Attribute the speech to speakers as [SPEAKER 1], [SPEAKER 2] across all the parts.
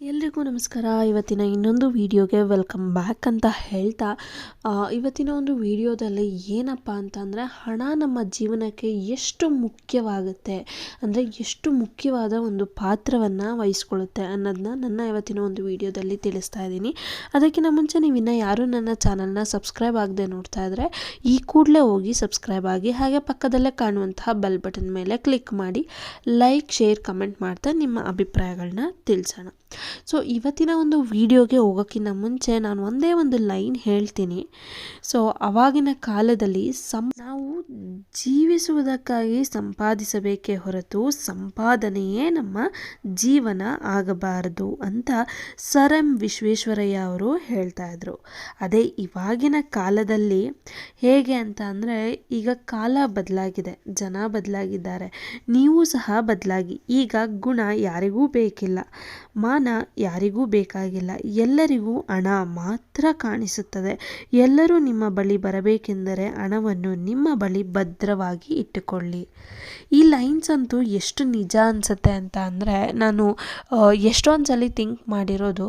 [SPEAKER 1] ಎಲ್ರಿಗೂ ನಮಸ್ಕಾರ. ಇವತ್ತಿನ ಇನ್ನೊಂದು ವಿಡಿಯೋಗೆ ವೆಲ್ಕಮ್ ಬ್ಯಾಕ್ ಅಂತ ಹೇಳ್ತಾ ಇವತ್ತಿನ ಒಂದು ವಿಡಿಯೋದಲ್ಲಿ ಏನಪ್ಪ ಅಂತಂದರೆ ಹಣ ನಮ್ಮ ಜೀವನಕ್ಕೆ ಎಷ್ಟು ಮುಖ್ಯವಾಗುತ್ತೆ, ಅಂದರೆ ಎಷ್ಟು ಮುಖ್ಯವಾದ ಒಂದು ಪಾತ್ರವನ್ನು ವಹಿಸ್ಕೊಳ್ಳುತ್ತೆ ಅನ್ನೋದನ್ನ ನನ್ನ ಇವತ್ತಿನ ಒಂದು ವಿಡಿಯೋದಲ್ಲಿ ತಿಳಿಸ್ತಾ ಇದ್ದೀನಿ. ಅದಕ್ಕಿಂತ ಮುಂಚೆ ನೀವು ಇನ್ನೂ ಯಾರೂ ನನ್ನ ಚಾನಲ್ನ ಸಬ್ಸ್ಕ್ರೈಬ್ ಆಗದೆ ನೋಡ್ತಾ ಇದ್ದರೆ ಈ ಕೂಡಲೇ ಹೋಗಿ ಸಬ್ಸ್ಕ್ರೈಬ್ ಆಗಿ, ಹಾಗೆ ಪಕ್ಕದಲ್ಲೇ ಕಾಣುವಂತಹ ಬೆಲ್ ಬಟನ್ ಮೇಲೆ ಕ್ಲಿಕ್ ಮಾಡಿ ಲೈಕ್ ಶೇರ್ ಕಮೆಂಟ್ ಮಾಡ್ತಾ ನಿಮ್ಮ ಅಭಿಪ್ರಾಯಗಳನ್ನ ತಿಳಿಸೋಣ. ಸೊ ಇವತ್ತಿನ ಒಂದು ವಿಡಿಯೋಗೆ ಹೋಗೋಕ್ಕಿಂತ ಮುಂಚೆ ನಾನು ಒಂದೇ ಒಂದು ಲೈನ್ ಹೇಳ್ತೀನಿ. ಸೊ ಅವಾಗಿನ ಕಾಲದಲ್ಲಿ ಸಂ, ನಾವು ಜೀವಿಸುವುದಕ್ಕಾಗಿ ಸಂಪಾದಿಸಬೇಕೇ ಹೊರತು ಸಂಪಾದನೆಯೇ ನಮ್ಮ ಜೀವನ ಆಗಬಾರದು ಅಂತ ಸರ್ ಎಂ ವಿಶ್ವೇಶ್ವರಯ್ಯ ಅವರು ಹೇಳ್ತಾ ಇದ್ರು. ಅದೇ ಇವಾಗಿನ ಕಾಲದಲ್ಲಿ ಹೇಗೆ ಅಂತ ಅಂದರೆ ಈಗ ಕಾಲ ಬದಲಾಗಿದೆ, ಜನ ಬದಲಾಗಿದ್ದಾರೆ, ನೀವು ಸಹ ಬದಲಾಗಿ. ಈಗ ಗುಣ ಯಾರಿಗೂ ಬೇಕಿಲ್ಲ. ಮಾನ ಯಾರಿಗೂ ಬೇಕಾಗಿಲ್ಲ. ಎಲ್ಲರಿಗೂ ಹಣ ಮಾತ್ರ ಕಾಣಿಸುತ್ತದೆ. ಎಲ್ಲರೂ ನಿಮ್ಮ ಬಳಿ ಬರಬೇಕೆಂದರೆ ಹಣವನ್ನು ನಿಮ್ಮ ಬಳಿ ಭದ್ರವಾಗಿ ಇಟ್ಟುಕೊಳ್ಳಿ. ಈ ಲೈನ್ಸ್ ಅಂತೂ ಎಷ್ಟು ನಿಜ ಅನಿಸುತ್ತೆ ಅಂತ ಅಂದರೆ ನಾನು ಎಷ್ಟೊಂದು ಸಲ ಥಿಂಕ್ ಮಾಡಿರೋದು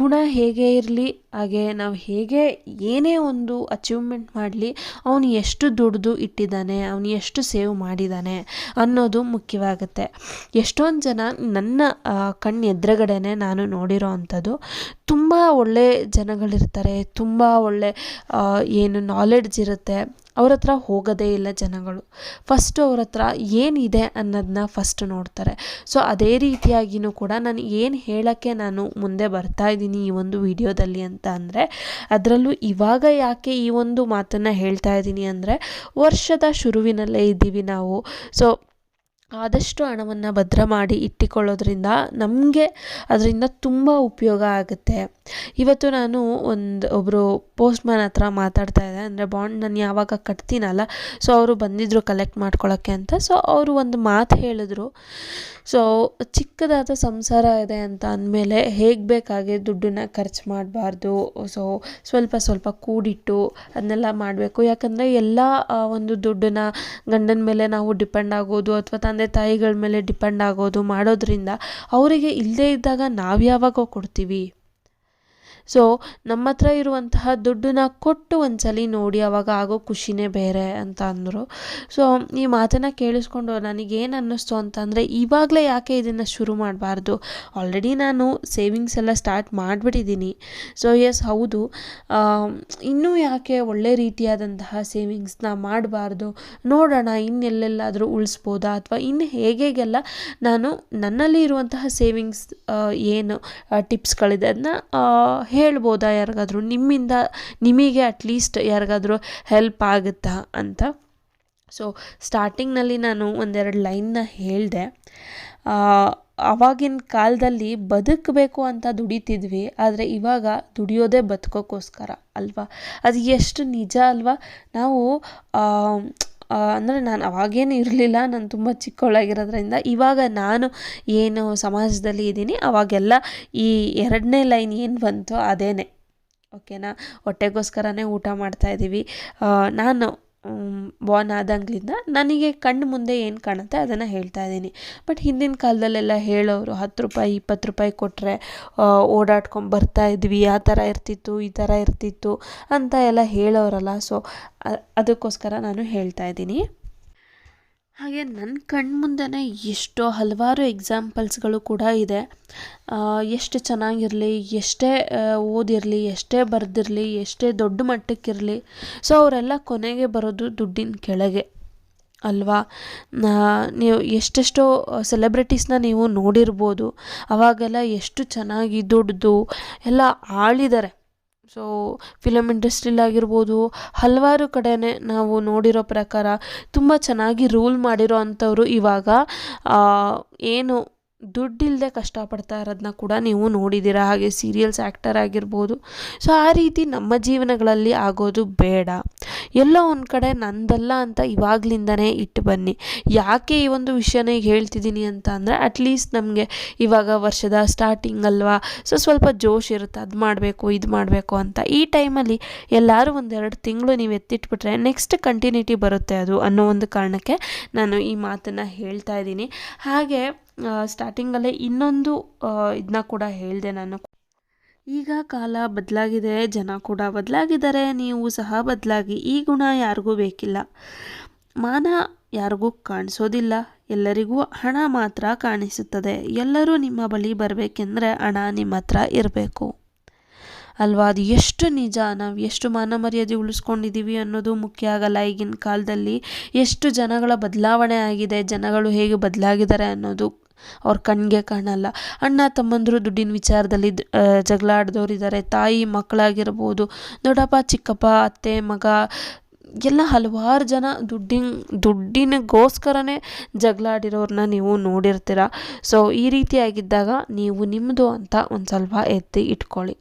[SPEAKER 1] ಗುಣ ಹೇಗೆ ಇರಲಿ ಹಾಗೆ ನಾವು ಹೇಗೆ ಏನೇ ಒಂದು ಅಚೀವ್ಮೆಂಟ್ ಮಾಡಲಿ ಅವನು ಎಷ್ಟು ದುಡ್ದು ಇಟ್ಟಿದ್ದಾನೆ ಅವನು ಎಷ್ಟು ಸೇವ್ ಮಾಡಿದ್ದಾನೆ ಅನ್ನೋದು ಮುಖ್ಯವಾಗುತ್ತೆ. ಎಷ್ಟೊಂದು ಜನ ನನ್ನ ಆ, ಕಣ್ಣು ಎದುರುಗಡೆನೆ ನಾನು ನೋಡಿರೋ ಅಂಥದ್ದು. ತುಂಬ ಒಳ್ಳೆ ಜನಗಳಿರ್ತಾರೆ, ತುಂಬ ಒಳ್ಳೆ ಏನು ನಾಲೆಡ್ಜ್ ಇರುತ್ತೆ. ಅವ್ರ ಹತ್ರ ಹೋಗೋದೇ ಇಲ್ಲ ಜನಗಳು. ಫಸ್ಟು ಅವ್ರ ಹತ್ರ ಏನಿದೆ ಅನ್ನೋದನ್ನ ಫಸ್ಟ್ ನೋಡ್ತಾರೆ. ಸೊ ಅದೇ ರೀತಿಯಾಗಿಯೂ ಕೂಡ ನಾನು ಏನು ಹೇಳೋಕ್ಕೆ ನಾನು ಮುಂದೆ ಬರ್ತಾ ಇದ್ದೀನಿ ಈ ಒಂದು ವಿಡಿಯೋದಲ್ಲಿ ಅಂತ ಅಂದರೆ, ಅದರಲ್ಲೂ ಇವಾಗ ಯಾಕೆ ಈ ಒಂದು ಮಾತನ್ನು ಹೇಳ್ತಾ ಇದ್ದೀನಿ ಅಂದರೆ, ವರ್ಷದ ಶುರುವಿನಲ್ಲೇ ಇದ್ದೀವಿ ನಾವು. ಸೊ ಆದಷ್ಟು ಹಣವನ್ನು ಭದ್ರ ಮಾಡಿ ಇಟ್ಟುಕೊಳ್ಳೋದ್ರಿಂದ ನಮಗೆ ಅದರಿಂದ ತುಂಬ ಉಪಯೋಗ ಆಗುತ್ತೆ. ಇವತ್ತು ನಾನು ಒಂದು ಒಬ್ಬರು ಪೋಸ್ಟ್ಮ್ಯಾನ್ ಹತ್ರ ಮಾತಾಡ್ತಾ ಇದ್ದೆ. ಅಂದರೆ ಬಾಂಡ್ ನಾನು ಯಾವಾಗ ಕಟ್ತೀನಲ್ಲ, ಸೊ ಅವರು ಬಂದಿದ್ದರು ಕಲೆಕ್ಟ್ ಮಾಡ್ಕೊಳ್ಳೋಕ್ಕೆ ಅಂತ. ಸೊ ಅವರು ಒಂದು ಮಾತು ಹೇಳಿದ್ರು. ಸೊ ಚಿಕ್ಕದಾದ ಸಂಸಾರ ಇದೆ ಅಂತ ಅಂದಮೇಲೆ ಹೇಗೆ ಬೇಕಾಗಿ ದುಡ್ಡನ್ನ ಖರ್ಚು ಮಾಡಬಾರ್ದು? ಸೊ ಸ್ವಲ್ಪ ಸ್ವಲ್ಪ ಕೂಡಿಟ್ಟು ಅದನ್ನೆಲ್ಲ ಮಾಡಬೇಕು. ಯಾಕಂದರೆ ಎಲ್ಲ ಒಂದು ದುಡ್ಡನ್ನ ಗಂಡನ ಮೇಲೆ ನಾವು ಡಿಪೆಂಡ್ ಆಗೋದು ಅಥವಾ ತಂದೆ ತಾಯಿಗಳ ಮೇಲೆ ಡಿಪೆಂಡ್ ಆಗೋದು ಮಾಡೋದ್ರಿಂದ ಅವರಿಗೆ ಇಲ್ಲದೇ ಇದ್ದಾಗ ನಾವು ಯಾವಾಗ ಕೊಡ್ತೀವಿ. ಸೊ ನಮ್ಮ ಹತ್ರ ಇರುವಂತಹ ದುಡ್ಡನ್ನ ಕೊಟ್ಟು ಒಂದ್ಸಲಿ ನೋಡಿ ಅವಾಗ ಆಗೋ ಖುಷಿನೇ ಬೇರೆ ಅಂತ ಅಂದರು. ಸೊ ಈ ಮಾತನ್ನು ಕೇಳಿಸ್ಕೊಂಡು ನನಗೇನು ಅನ್ನಿಸ್ತು ಅಂತಂದರೆ, ಇವಾಗಲೇ ಯಾಕೆ ಇದನ್ನು ಶುರು ಮಾಡಬಾರ್ದು? ಆಲ್ರೆಡಿ ನಾನು ಸೇವಿಂಗ್ಸ್ ಎಲ್ಲ ಸ್ಟಾರ್ಟ್ ಮಾಡಿಬಿಟ್ಟಿದ್ದೀನಿ. ಸೊ ಎಸ್ ಹೌದು. ಇನ್ನೂ ಯಾಕೆ ಒಳ್ಳೆ ರೀತಿಯಾದಂತಹ ಸೇವಿಂಗ್ಸ್ನ ಮಾಡಬಾರ್ದು? ನೋಡೋಣ ಇನ್ನೆಲ್ಲೆಲ್ಲಾದರೂ ಉಳಿಸ್ಬೋದಾ? ಅಥವಾ ಇನ್ನು ಹೇಗೆಲ್ಲ ನಾನು ನನ್ನಲ್ಲಿ ಇರುವಂತಹ ಸೇವಿಂಗ್ಸ್ ಏನು ಟಿಪ್ಸ್ಗಳಿದೆ ಅದನ್ನ ಹೇಳ್ಬೋದಾ ಯಾರಿಗಾದ್ರೂ? ನಿಮ್ಮಿಂದ ನಿಮಗೆ ಅಟ್ಲೀಸ್ಟ್ ಯಾರಿಗಾದರೂ ಹೆಲ್ಪ್ ಆಗುತ್ತಾ ಅಂತ? ಸೊ ಸ್ಟಾರ್ಟಿಂಗ್ನಲ್ಲಿ ನಾನು ಒಂದೆರಡು ಲೈನ್ನ ಹೇಳಿದೆ. ಆವಾಗಿನ ಕಾಲದಲ್ಲಿ ಬದುಕಬೇಕು ಅಂತ ದುಡಿತಿದ್ವಿ, ಆದರೆ ಇವಾಗ ದುಡಿಯೋದೇ ಬದುಕೋಕ್ಕೋಸ್ಕರ ಅಲ್ವಾ? ಅದು ಎಷ್ಟು ನಿಜ ಅಲ್ವಾ? ನಾವು ಅಂದರೆ ನಾನು ಅವಾಗೇನು ಇರಲಿಲ್ಲ. ನಾನು ತುಂಬ ಚಿಕ್ಕವಳಾಗಿರೋದ್ರಿಂದ ಇವಾಗ ನಾನು ಏನು ಸಮಾಜದಲ್ಲಿ ಇದ್ದೀನಿ. ಅವಾಗೆಲ್ಲ ಈ ಎರಡನೇ ಲೈನ್ ಏನು ಬಂತು ಅದೇನೆ. ಓಕೆನಾ? ಹೊಟ್ಟೆಗೋಸ್ಕರನೇ ಊಟ ಮಾಡ್ತಾ ಇದ್ದೀವಿ ನಾನು ಬಾರ್ನ್ ಆದಾಗ್ಲಿಂದ ನನಗೆ ಕಣ್ಣು ಮುಂದೆ ಏನು ಕಾಣುತ್ತೆ ಅದನ್ನು ಹೇಳ್ತಾ ಇದ್ದೀನಿ. ಬಟ್ ಹಿಂದಿನ ಕಾಲದಲ್ಲೆಲ್ಲ ಹೇಳೋರು ಹತ್ತು ರೂಪಾಯಿ, ಇಪ್ಪತ್ತು ರೂಪಾಯಿ ಕೊಟ್ಟರೆ ಓಡಾಡ್ಕೊಂಡು ಬರ್ತಾ ಇದ್ವಿ, ಆ ಥರ ಇರ್ತಿತ್ತು, ಈ ಥರ ಇರ್ತಿತ್ತು ಅಂತ ಎಲ್ಲ ಹೇಳೋರಲ್ಲ. ಸೊ ಅದಕ್ಕೋಸ್ಕರ ನಾನು ಹೇಳ್ತಾ ಇದ್ದೀನಿ. ಹಾಗೆ ನನ್ನ ಕಣ್ಮುಂದೆನೇ ಎಷ್ಟೋ ಹಲವಾರು ಎಕ್ಸಾಂಪಲ್ಸ್ಗಳು ಕೂಡ ಇದೆ. ಎಷ್ಟು ಚೆನ್ನಾಗಿರಲಿ, ಎಷ್ಟೇ ಓದಿರಲಿ, ಎಷ್ಟೇ ಬರೆದಿರಲಿ, ಎಷ್ಟೇ ದೊಡ್ಡ ಮಟ್ಟಕ್ಕಿರಲಿ, ಸೊ ಅವರೆಲ್ಲ ಕೊನೆಗೆ ಬರೋದು ದುಡ್ಡಿನ ಕೆಳಗೆ, ಅಲ್ವಾ? ನೀವು ಎಷ್ಟೆಷ್ಟೋ ಸೆಲೆಬ್ರಿಟೀಸ್ನ ನೀವು ನೋಡಿರ್ಬೋದು, ಅವಾಗೆಲ್ಲ ಎಷ್ಟು ಚೆನ್ನಾಗಿ ದುಡ್ದು, ಎಲ್ಲ ಆಳಿದ್ದಾರೆ ಸೊ ಫಿಲಮ್ ಇಂಡಸ್ಟ್ರಿಲಾಗಿರ್ಬೋದು ಹಲವಾರು ಕಡೆನೇ ನಾವು ನೋಡಿರೋ ಪ್ರಕಾರ ತುಂಬ ಚೆನ್ನಾಗಿ ರೂಲ್ ಮಾಡಿರೋ ಅಂಥವ್ರು ಇವಾಗ ಏನು ದುಡ್ಡಿಲ್ಲದೆ ಕಷ್ಟಪಡ್ತಾ ಇರೋದನ್ನ ಕೂಡ ನೀವು ನೋಡಿದ್ದೀರಾ. ಹಾಗೆ ಸೀರಿಯಲ್ಸ್ ಆ್ಯಕ್ಟರ್ ಆಗಿರ್ಬೋದು. ಸೊ ಆ ರೀತಿ ನಮ್ಮ ಜೀವನಗಳಲ್ಲಿ ಆಗೋದು ಬೇಡ. ಎಲ್ಲೋ ಒಂದು ಕಡೆ ನಂದಲ್ಲ ಅಂತ ಇವಾಗ್ಲಿಂದನೇ ಇಟ್ಟು ಬನ್ನಿ. ಯಾಕೆ ಈ ಒಂದು ವಿಷಯನ ಈಗ ಹೇಳ್ತಿದ್ದೀನಿ ಅಂತ ಅಂದರೆ ಅಟ್ಲೀಸ್ಟ್ ನಮಗೆ ಇವಾಗ ವರ್ಷದ ಸ್ಟಾರ್ಟಿಂಗ್ ಅಲ್ವಾ? ಸೊ ಸ್ವಲ್ಪ ಜೋಶ್ ಇರುತ್ತೆ. ಅದು ಮಾಡಬೇಕು, ಇದು ಮಾಡಬೇಕು ಅಂತ. ಈ ಟೈಮಲ್ಲಿ ಎಲ್ಲರೂ ಒಂದೆರಡು ತಿಂಗಳು ನೀವು ಎತ್ತಿಟ್ಬಿಟ್ರೆ ನೆಕ್ಸ್ಟ್ ಕಂಟಿನ್ಯೂಟಿ ಬರುತ್ತೆ ಅದು ಅನ್ನೋ ಒಂದು ಕಾರಣಕ್ಕೆ ನಾನು ಈ ಮಾತನ್ನು ಹೇಳ್ತಾ ಇದ್ದೀನಿ. ಹಾಗೆ ಸ್ಟಾರ್ಟಿಂಗಲ್ಲೇ ಇನ್ನೊಂದು ಇದನ್ನ ಕೂಡ ಹೇಳಿದೆ ನಾನು. ಈಗ ಕಾಲ ಬದಲಾಗಿದೆ, ಜನ ಕೂಡ ಬದಲಾಗಿದ್ದಾರೆ, ನೀವು ಸಹ ಬದಲಾಗಿ. ಈ ಗುಣ ಯಾರಿಗೂ ಬೇಕಿಲ್ಲ. ಮಾನ ಯಾರಿಗೂ ಕಾಣಿಸೋದಿಲ್ಲ. ಎಲ್ಲರಿಗೂ ಹಣ ಮಾತ್ರ ಕಾಣಿಸುತ್ತದೆ. ಎಲ್ಲರೂ ನಿಮ್ಮ ಬಳಿ ಬರಬೇಕೆಂದರೆ ಹಣ ನಿಮ್ಮ ಹತ್ರ ಇರಬೇಕು. ಅಲ್ವಾ? ಅದು ಎಷ್ಟು ನಿಜ. ನಾವು ಎಷ್ಟು ಮಾನ ಮರ್ಯಾದೆ ಉಳಿಸ್ಕೊಂಡಿದ್ದೀವಿ ಅನ್ನೋದು ಮುಖ್ಯ ಆಗಲ್ಲ. ಈಗಿನ ಕಾಲದಲ್ಲಿ ಎಷ್ಟು ಜನಗಳ ಬದಲಾವಣೆ ಆಗಿದೆ, ಜನಗಳು ಹೇಗೆ ಬದಲಾಗಿದ್ದಾರೆ ಅನ್ನೋದು ಅವ್ರ ಕಣ್ಣಿಗೆ ಕಾಣಲ್ಲ. ಅಣ್ಣ ತಮ್ಮಂದರು ದುಡ್ಡಿನ ವಿಚಾರದಲ್ಲಿ ಜಗಳ ಆಡ್ದವ್ರಿದ್ದಾರೆ ತಾಯಿ ಮಕ್ಕಳಾಗಿರ್ಬೋದು, ದೊಡ್ಡಪ್ಪ, ಚಿಕ್ಕಪ್ಪ, ಅತ್ತೆ, ಮಗ, ಎಲ್ಲ ಹಲವಾರು ಜನ ದುಡ್ಡಿನ, ದುಡ್ಡಿನಗೋಸ್ಕರನೇ ಜಗಳಾಡಿರೋರನ್ನ ನೀವು ನೋಡಿರ್ತೀರ. ಸೊ, ಈ ರೀತಿಯಾಗಿದ್ದಾಗ ನೀವು ನಿಮ್ಮದು ಅಂತ ಒಂದು ಸ್ವಲ್ಪ ಎತ್ತಿ ಇಟ್ಕೊಳ್ಳಿ.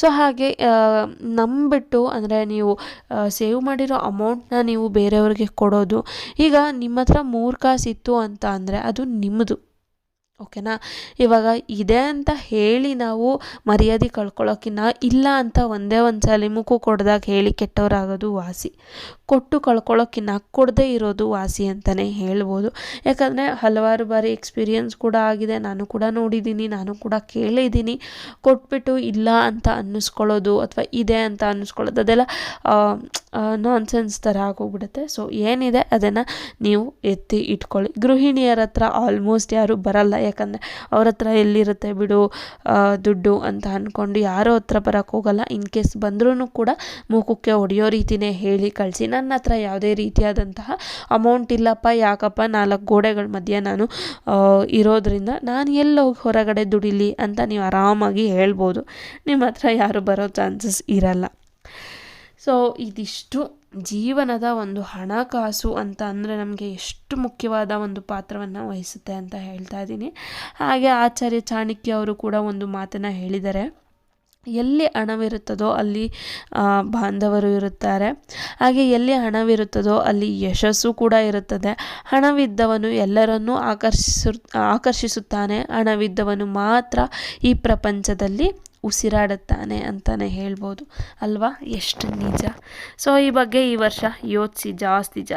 [SPEAKER 1] ಸೊ, ಹಾಗೆ ನಂಬಿಟ್ಟು ಅಂದರೆ ನೀವು ಸೇವ್ ಮಾಡಿರೋ ಅಮೌಂಟ್ನ ನೀವು ಬೇರೆಯವ್ರಿಗೆ ಕೊಡೋದು. ಈಗ ನಿಮ್ಮ ಹತ್ರ ಮೂರು ಕಾಸು ಇತ್ತು ಅಂತ ಅಂದರೆ ಅದು ನಿಮ್ಮದು ಓಕೆನಾ? ಇವಾಗ ಇದೆ ಅಂತ ಹೇಳಿ ನಾವು ಮರ್ಯಾದೆ ಕಳ್ಕೊಳ್ಳೋಕ್ಕಿನ್ನ ಇಲ್ಲ ಅಂತ ಒಂದೇ ಒಂದು ಸಲ ಮುಖ ಕೊಡ್ದಾಗ ಹೇಳಿ ಕೆಟ್ಟವರಾಗೋದು ವಾಸಿ. ಕೊಟ್ಟು ಕಳ್ಕೊಳ್ಳೋಕ್ಕಿನ್ನ ಕೊಡದೇ ಇರೋದು ವಾಸಿ ಅಂತಲೇ ಹೇಳ್ಬೋದು. ಯಾಕಂದರೆ ಹಲವಾರು ಬಾರಿ ಎಕ್ಸ್ಪೀರಿಯನ್ಸ್ ಕೂಡ ಆಗಿದೆ. ನಾನು ಕೂಡ ನೋಡಿದ್ದೀನಿ, ನಾನು ಕೂಡ ಕೇಳಿದ್ದೀನಿ. ಕೊಟ್ಬಿಟ್ಟು ಇಲ್ಲ ಅಂತ ಅನ್ನಿಸ್ಕೊಳ್ಳೋದು ಅಥವಾ ಇದೆ ಅಂತ ಅನ್ನಿಸ್ಕೊಳ್ಳೋದು ಅದೆಲ್ಲ ನಾನ್ಸೆನ್ಸ್ ಥರ ಆಗೋಗ್ಬಿಡುತ್ತೆ. ಸೊ ಏನಿದೆ ಅದನ್ನು ನೀವು ಎತ್ತಿ ಇಟ್ಕೊಳ್ಳಿ. ಗೃಹಿಣಿಯರ ಹತ್ರ ಆಲ್ಮೋಸ್ಟ್ ಯಾರು ಬರಲ್ಲ. ಯಾಕಂದರೆ ಅವ್ರ ಹತ್ರ ಎಲ್ಲಿರುತ್ತೆ ಬಿಡು ದುಡ್ಡು ಅಂತ ಅಂದ್ಕೊಂಡು ಯಾರೋ ಹತ್ರ ಬರೋಕ್ಕೆ ಹೋಗಲ್ಲ. ಇನ್ ಕೇಸ್ ಬಂದ್ರೂ ಕೂಡ ಮೂಕಕ್ಕೆ ಹೊಡೆಯೋ ರೀತಿಯೇ ಹೇಳಿ ಕಳಿಸಿ. ನನ್ನ ಹತ್ರ ಯಾವುದೇ ರೀತಿಯಾದಂತಹ ಅಮೌಂಟ್ ಇಲ್ಲಪ್ಪ, ಯಾಕಪ್ಪ, ನಾಲ್ಕು ಗೋಡೆಗಳ ಮಧ್ಯೆ ನಾನು ಇರೋದ್ರಿಂದ ನಾನು ಎಲ್ಲೋಗಿ ಹೊರಗಡೆ ದುಡಿಲಿ ಅಂತ ನೀವು ಆರಾಮಾಗಿ ಹೇಳ್ಬೋದು. ನಿಮ್ಮ ಹತ್ರ ಯಾರು ಬರೋ ಚಾನ್ಸಸ್ ಇರಲ್ಲ. ಸೊ ಇದಿಷ್ಟು. ಜೀವನದ ಒಂದು ಹಣಕಾಸು ಅಂತ ಅಂದರೆ ನಮಗೆ ಎಷ್ಟು ಮುಖ್ಯವಾದ ಒಂದು ಪಾತ್ರವನ್ನು ವಹಿಸುತ್ತೆ ಅಂತ ಹೇಳ್ತಾ ಇದ್ದೀನಿ. ಹಾಗೆ ಆಚಾರ್ಯ ಚಾಣಕ್ಯ ಅವರು ಕೂಡ ಒಂದು ಮಾತನ್ನು ಹೇಳಿದ್ದಾರೆ. ಎಲ್ಲಿ ಹಣವಿರುತ್ತದೋ ಅಲ್ಲಿ ಬಾಂಧವರು ಇರುತ್ತಾರೆ. ಹಾಗೆ ಎಲ್ಲಿ ಹಣವಿರುತ್ತದೋ ಅಲ್ಲಿ ಯಶಸ್ಸು ಕೂಡ ಇರುತ್ತದೆ. ಹಣವಿದ್ದವನು ಎಲ್ಲರನ್ನೂ ಆಕರ್ಷಿಸು, ಆಕರ್ಷಿಸುತ್ತಾನೆ. ಹಣವಿದ್ದವನು ಮಾತ್ರ ಈ ಪ್ರಪಂಚದಲ್ಲಿ ಉಸಿರಾಡುತ್ತಾನೆ ಅಂತಾನೆ ಹೇಳ್ಬೋದು ಅಲ್ವಾ? ಎಷ್ಟು ನಿಜ. ಸೊ ಈ ಬಗ್ಗೆ ಈ ವರ್ಷ ಯೋಚಿಸಿ ಜಾಸ್ತಿ ಜಾ